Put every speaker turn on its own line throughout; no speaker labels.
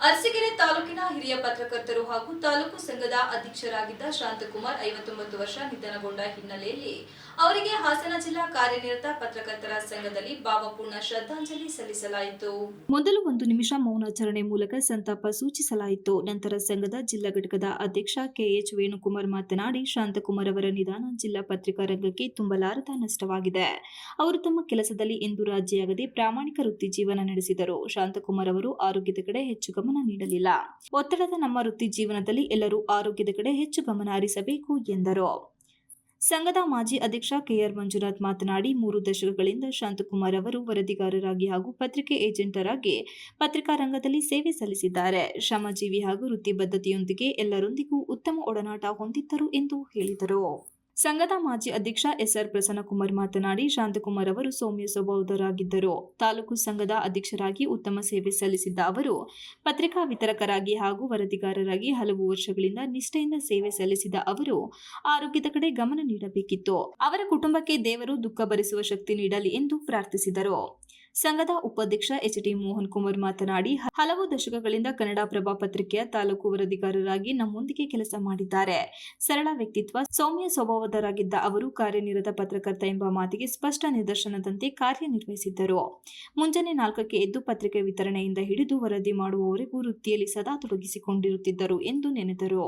ಅರಸೀಕೆರೆ ತಾಲೂಕಿನ ಹಿರಿಯ ಪತ್ರಕರ್ತರು ಹಾಗೂ ತಾಲೂಕು ಸಂಘದ ಅಧ್ಯಕ್ಷರಾಗಿದ್ದ ಶಾಂತಕುಮಾರ್ ಐವತ್ತೊಂಬತ್ತು ವರ್ಷ ನಿಧನಗೊಂಡ ಹಿನ್ನೆಲೆಯಲ್ಲಿ ಅವರಿಗೆ ಹಾಸನ ಜಿಲ್ಲಾ ಕಾರ್ಯನಿರತ ಪತ್ರಕರ್ತರ ಸಂಘದಲ್ಲಿ ಭಾವಪೂರ್ಣ ಶ್ರದ್ಧಾಂಜಲಿ ಸಲ್ಲಿಸಲಾಯಿತು. ಮೊದಲು ಒಂದು ನಿಮಿಷ ಮೌನಾಚರಣೆ ಮೂಲಕ ಸಂತಾಪ ಸೂಚಿಸಲಾಯಿತು. ನಂತರ ಸಂಘದ ಜಿಲ್ಲಾ ಘಟಕದ ಅಧ್ಯಕ್ಷ ಕೆಎಚ್ ವೇಣುಕುಮಾರ್ ಮಾತನಾಡಿ, ಶಾಂತಕುಮಾರ್ ಅವರ ನಿಧಾನ ಜಿಲ್ಲಾ ಪತ್ರಿಕಾ ರಂಗಕ್ಕೆ ತುಂಬಲಾರದ ನಷ್ಟವಾಗಿದೆ. ಅವರು ತಮ್ಮ ಕೆಲಸದಲ್ಲಿ ಎಂದೂ ರಾಜಿಯಾಗದೆ ಪ್ರಾಮಾಣಿಕ ವೃತ್ತಿ ಜೀವನ ನಡೆಸಿದರು. ಶಾಂತಕುಮಾರ್ ಅವರು ಆರೋಗ್ಯದ ಕಡೆ ಹೆಚ್ಚು ಗಮನ ನೀಡಲಿಲ್ಲ. ಒತ್ತಡದ ನಮ್ಮ ವೃತ್ತಿ ಜೀವನದಲ್ಲಿ ಎಲ್ಲರೂ ಆರೋಗ್ಯದ ಕಡೆ ಹೆಚ್ಚು ಗಮನ ಹರಿಸಬೇಕು ಎಂದರು. ಸಂಘದ ಮಾಜಿ ಅಧ್ಯಕ್ಷ ಕೆಆರ್ ಮಂಜುನಾಥ್ ಮಾತನಾಡಿ, ಮೂರು ದಶಕಗಳಿಂದ ಶಾಂತಕುಮಾರ್ ಅವರು ವರದಿಗಾರರಾಗಿ ಹಾಗೂ ಪತ್ರಿಕೆ ಏಜೆಂಟರಾಗಿ ಪತ್ರಿಕಾ ರಂಗದಲ್ಲಿ ಸೇವೆ ಸಲ್ಲಿಸಿದ್ದಾರೆ. ಶ್ರಮಜೀವಿ ಹಾಗೂ ವೃತ್ತಿಬದ್ಧತೆಯೊಂದಿಗೆ ಎಲ್ಲರೊಂದಿಗೂ ಉತ್ತಮ ಒಡನಾಟ ಹೊಂದಿದ್ದರು ಎಂದು ಹೇಳಿದರು. ಸಂಘದ ಮಾಜಿ ಅಧ್ಯಕ್ಷ ಎಸ್ಆರ್ ಪ್ರಸನ್ನಕುಮಾರ್ ಮಾತನಾಡಿ, ಶಾಂತಕುಮಾರ್ ಅವರು ಸೌಮ್ಯ ಸ್ವಭಾವದರಾಗಿದ್ದರು. ತಾಲೂಕು ಸಂಘದ ಅಧ್ಯಕ್ಷರಾಗಿ ಉತ್ತಮ ಸೇವೆ ಸಲ್ಲಿಸಿದ್ದ ಅವರು, ಪತ್ರಿಕಾ ವಿತರಕರಾಗಿ ಹಾಗೂ ವರದಿಗಾರರಾಗಿ ಹಲವು ವರ್ಷಗಳಿಂದ ನಿಷ್ಠೆಯಿಂದ ಸೇವೆ ಸಲ್ಲಿಸಿದ ಅವರು ಆರೋಗ್ಯದ ಕಡೆ ಗಮನ ನೀಡಬೇಕಿತ್ತು. ಅವರ ಕುಟುಂಬಕ್ಕೆ ದೇವರು ದುಃಖ ಭರಿಸುವ ಶಕ್ತಿ ನೀಡಲಿ ಎಂದು ಪ್ರಾರ್ಥಿಸಿದರು. ಸಂಘದ ಉಪಾಧ್ಯಕ್ಷ ಎಚ್ ಟಿ ಮೋಹನ್ ಕುಮಾರ್ ಮಾತನಾಡಿ, ಹಲವು ದಶಕಗಳಿಂದ ಕನ್ನಡ ಪ್ರಭಾ ಪತ್ರಿಕೆಯ ತಾಲೂಕು ವರದಿಗಾರರಾಗಿ ನಮ್ಮೊಂದಿಗೆ ಕೆಲಸ ಮಾಡಿದ್ದಾರೆ. ಸರಳ ವ್ಯಕ್ತಿತ್ವ, ಸೌಮ್ಯ ಸ್ವಭಾವದರಾಗಿದ್ದ ಅವರು ಕಾರ್ಯನಿರತ ಪತ್ರಕರ್ತ ಎಂಬ ಮಾತಿಗೆ ಸ್ಪಷ್ಟ ನಿದರ್ಶನದಂತೆ ಕಾರ್ಯನಿರ್ವಹಿಸಿದ್ದರು. ಮುಂಜಾನೆ ನಾಲ್ಕಕ್ಕೆ ಎದ್ದು ಪತ್ರಿಕೆ ವಿತರಣೆಯಿಂದ ಹಿಡಿದು ವರದಿ ಮಾಡುವವರೆಗೂ ವೃತ್ತಿಯಲ್ಲಿ ಸದಾ ತೊಡಗಿಸಿಕೊಂಡಿರುತ್ತಿದ್ದರು ಎಂದು ನೆನೆದರು.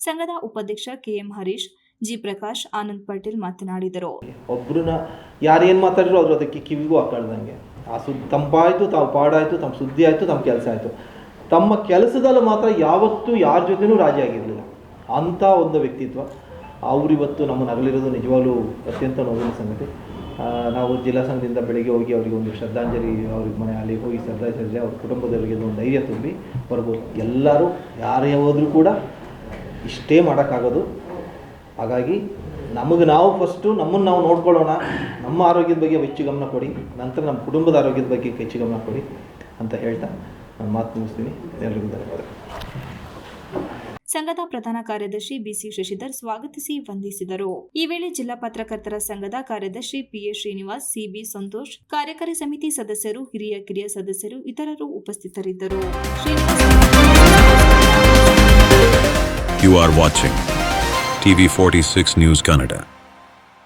ಸಂಘದ ಉಪಾಧ್ಯಕ್ಷ ಕೆಎಂ ಹರೀಶ್ ಜಿ ಪ್ರಕಾಶ್ ಆನಂದ್ ಪಾಟೀಲ್ ಮಾತನಾಡಿದರು.
ಒಬ್ಬರನ್ನ ಯಾರು ಏನು ಮಾತಾಡಿದ್ರು ಅವರು ಅದಕ್ಕೆ ಕಿವಿಗೂ ಹಾಕೊಳ್ದಂಗೆ. ಆ ಸುದ್ದಿ ತಂಪಾಯಿತು, ತಾವು ಪಾಡಾಯಿತು ತಮ್ಮ ಸುದ್ದಿ ಆಯಿತು, ತಮ್ಮ ಕೆಲಸ ಆಯಿತು. ತಮ್ಮ ಕೆಲಸದಲ್ಲಿ ಮಾತ್ರ ಯಾವತ್ತೂ ಯಾರ ಜೊತೆನೂ ರಾಜಿ ಆಗಿರಲಿಲ್ಲ. ಅಂಥ ಒಂದು ವ್ಯಕ್ತಿತ್ವ. ಅವರಿವತ್ತು ನಮ್ಮನ್ನು ಅಗಲಿರೋದು ನಿಜವಾಗ್ಲೂ ಅತ್ಯಂತ ನೋವಿನ ಸಂಗತಿ. ನಾವು ಜಿಲ್ಲಾ ಸಂಘದಿಂದ ಬೆಳಗ್ಗೆ ಹೋಗಿ ಅವರಿಗೆ ಒಂದು ಶ್ರದ್ಧಾಂಜಲಿ ಅವ್ರಿಗೆ ಮನೆ ಅಲ್ಲಿ ಹೋಗಿ ಶ್ರದ್ಧಾಂಜಲಿ ಅವ್ರ ಕುಟುಂಬದವರಿಗೆ ಒಂದು ಧೈರ್ಯ ತುಂಬಿ ಬರ್ಬೋದು. ಎಲ್ಲರೂ ಯಾರೇ ಹೋದರೂ ಕೂಡ ಇಷ್ಟೇ ಮಾಡೋಕ್ಕಾಗೋದು. ಹಾಗಾಗಿ ನಮಗೆ ನಾವು ಫಸ್ಟು ನಮ್ಮನ್ನು ನಾವು ನೋಡ್ಕೊಳ್ಳೋಣ. ನಮ್ಮ ಆರೋಗ್ಯದ ಬಗ್ಗೆ ಹೆಚ್ಚು ಗಮನ ಕೊಡಿ. ನಂತರ ನಮ್ಮ ಕುಟುಂಬದ ಆರೋಗ್ಯದ ಬಗ್ಗೆ ಹೆಚ್ಚು ಗಮನ ಕೊಡಿ ಅಂತ ಹೇಳ್ತಾ ನಾನು ಮಾತು ಮುಗಿಸ್ತೀನಿ. ಎಲ್ಲರಿಗೂ ಧನ್ಯವಾದ
ಸಂಘದ ಪ್ರಧಾನ ಕಾರ್ಯದರ್ಶಿ ಬಿಸಿ ಶಶಿಧರ್ ಸ್ವಾಗತಿಸಿ ವಂದಿಸಿದರು. ಈ ವೇಳೆ ಜಿಲ್ಲಾ ಪತ್ರಕರ್ತರ ಸಂಘದ ಕಾರ್ಯದರ್ಶಿ ಪಿಎ ಶ್ರೀನಿವಾಸ್ ಸಿಬಿ ಸಂತೋಷ್ ಕಾರ್ಯಕಾರಿ ಸಮಿತಿ ಸದಸ್ಯರು ಹಿರಿಯ ಕಿರಿಯ ಸದಸ್ಯರು ಇತರರು ಉಪಸ್ಥಿತರಿದ್ದರು. Srinivas
You TV 46 News Canada.